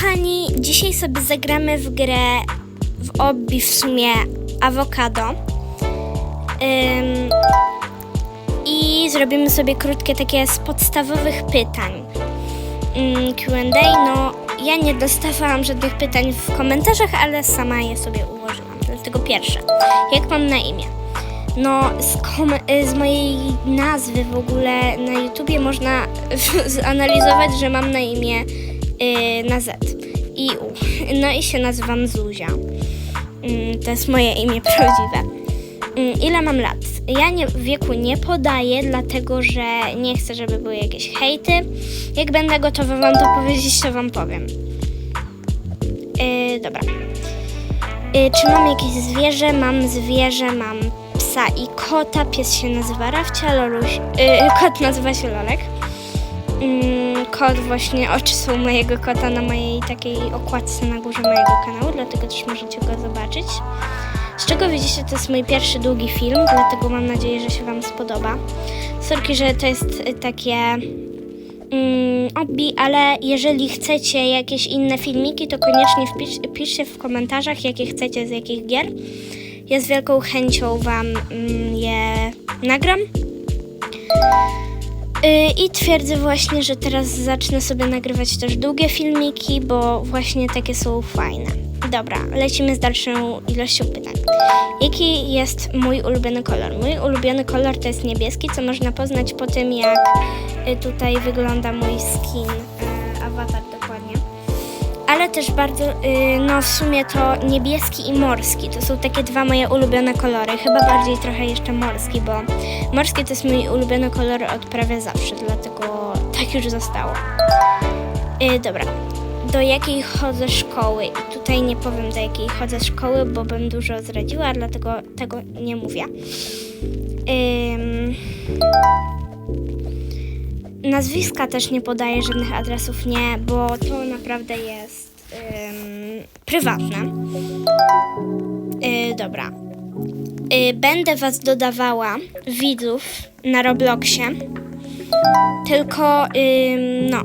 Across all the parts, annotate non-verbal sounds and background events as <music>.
kochani, dzisiaj sobie zagramy w grę w obi w sumie awokado. Ym, I zrobimy sobie krótkie takie z podstawowych pytań. Ym, Q&A, no ja nie dostawałam żadnych pytań w komentarzach, ale sama je sobie ułożyłam. Dlatego pierwsze, jak mam na imię? No, z, z mojej nazwy w ogóle na YouTubie można <laughs> zanalizować, że mam na imię na Z i U. No i się nazywam Zuzia. Mm, To jest moje imię <laughs> prawdziwe. Mm, Ile mam lat? Ja nie, wieku nie podaję, dlatego że nie chcę, żeby były jakieś hejty. Jak będę gotowa wam to powiedzieć, to wam powiem. Yy, dobra. Yy, czy mam jakieś zwierzę? Mam zwierzę, mam psa i kota. Pies się nazywa Rafcia, Loluś. Yy, <laughs> kot nazywa się Lolek. Mm, kot właśnie, oczy są mojego kota na mojej takiej okładce na górze mojego kanału, dlatego też możecie go zobaczyć. Z czego widzicie, to jest mój pierwszy długi film, dlatego mam nadzieję, że się Wam spodoba. Sorki, że to jest takie mm, obi, ale jeżeli chcecie jakieś inne filmiki, to koniecznie wpisz, piszcie w komentarzach, jakie chcecie, z jakich gier. Ja z wielką chęcią Wam mm, je nagram. Y, I twierdzę właśnie, że teraz zacznę sobie nagrywać też długie filmiki, bo właśnie takie są fajne. Dobra, lecimy z dalszą ilością pytań. Jaki jest mój ulubiony kolor? Mój ulubiony kolor to jest niebieski, co można poznać po tym, jak y, tutaj wygląda mój skin. Ale też bardzo, y, no w sumie to niebieski i morski. To są takie dwa moje ulubione kolory. Chyba bardziej trochę jeszcze morski, bo morski to jest mój ulubiony kolor od prawie zawsze, dlatego tak już zostało. Y, dobra. Do jakiej chodzę szkoły? I tutaj nie powiem do jakiej chodzę szkoły, bo bym dużo zdradziła, dlatego tego nie mówię. Ym... Nazwiska też nie podaję żadnych adresów, nie, bo to naprawdę jest ym, prywatne. Y, dobra. Y, będę was dodawała, widzów, na Robloxie. Tylko, ym, no,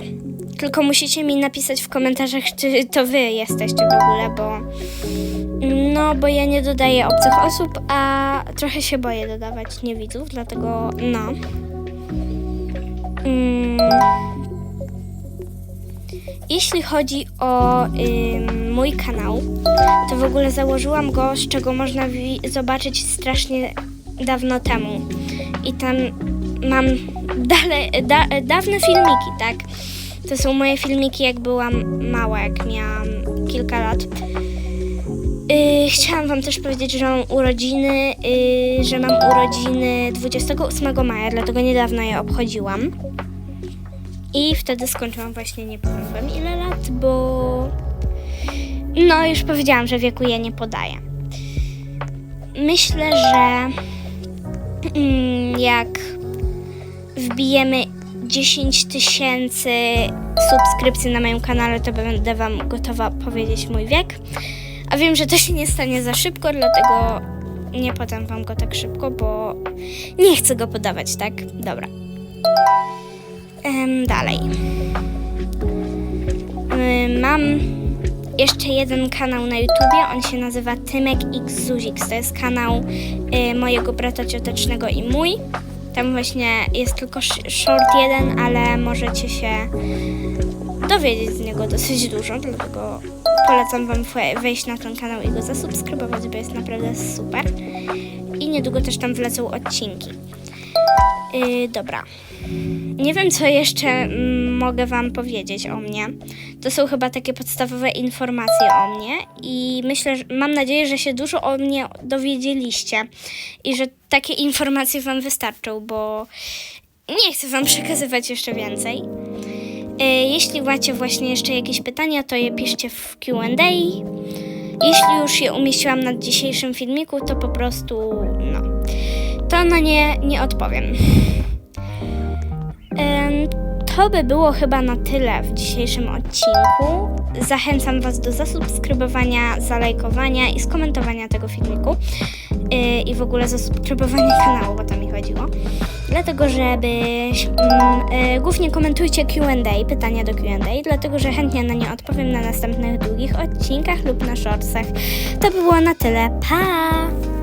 tylko musicie mi napisać w komentarzach, czy to wy jesteście w ogóle, bo no, bo ja nie dodaję obcych osób, a trochę się boję dodawać niewidzów, dlatego no. Mm. Jeśli chodzi o ym, mój kanał, to w ogóle założyłam go, z czego można zobaczyć strasznie dawno temu. I tam mam <laughs> dale, da, dawne filmiki, tak? To są moje filmiki, jak byłam mała, jak miałam kilka lat. Chciałam Wam też powiedzieć, że mam urodziny, yy, że mam urodziny 28 maja, dlatego niedawno je obchodziłam. I wtedy skończyłam właśnie, nie powiem ile lat, bo no już powiedziałam, że wieku ja nie podaję. Myślę, że mm, jak wbijemy 10 tysięcy subskrypcji na moim kanale, to będę Wam gotowa powiedzieć mój wiek. A wiem, że to się nie stanie za szybko, dlatego nie podam Wam go tak szybko, bo nie chcę go podawać, tak? Dobra. Em, dalej. Ym, mam jeszcze jeden kanał na YouTubie, on się nazywa Tymek X Zuzix. To jest kanał y, mojego brata ciotecznego i mój. Tam właśnie jest tylko sh- short jeden, ale możecie się dowiedzieć z niego dosyć dużo, dlatego polecam Wam we- wejść na ten kanał i go zasubskrybować, bo jest naprawdę super. I niedługo też tam wlecą odcinki. Yy, dobra. Nie wiem, co jeszcze mm, mogę Wam powiedzieć o mnie. To są chyba takie podstawowe informacje o mnie i myślę, że mam nadzieję, że się dużo o mnie dowiedzieliście i że takie informacje Wam wystarczą, bo nie chcę Wam przekazywać jeszcze więcej. E, Jeśli macie właśnie jeszcze jakieś pytania, to je piszcie w QA. Jeśli już je umieściłam na dzisiejszym filmiku, to po prostu no, to na nie nie odpowiem. Em, to by było chyba na tyle w dzisiejszym odcinku. Zachęcam Was do zasubskrybowania, zalajkowania i skomentowania tego filmiku. Yy, I w ogóle zasubskrybowania kanału, bo to mi chodziło. Dlatego, żeby mm, yy, głównie komentujcie QA, pytania do QA, dlatego, że chętnie na nie odpowiem na następnych długich odcinkach lub na shortsach. To by było na tyle. Pa!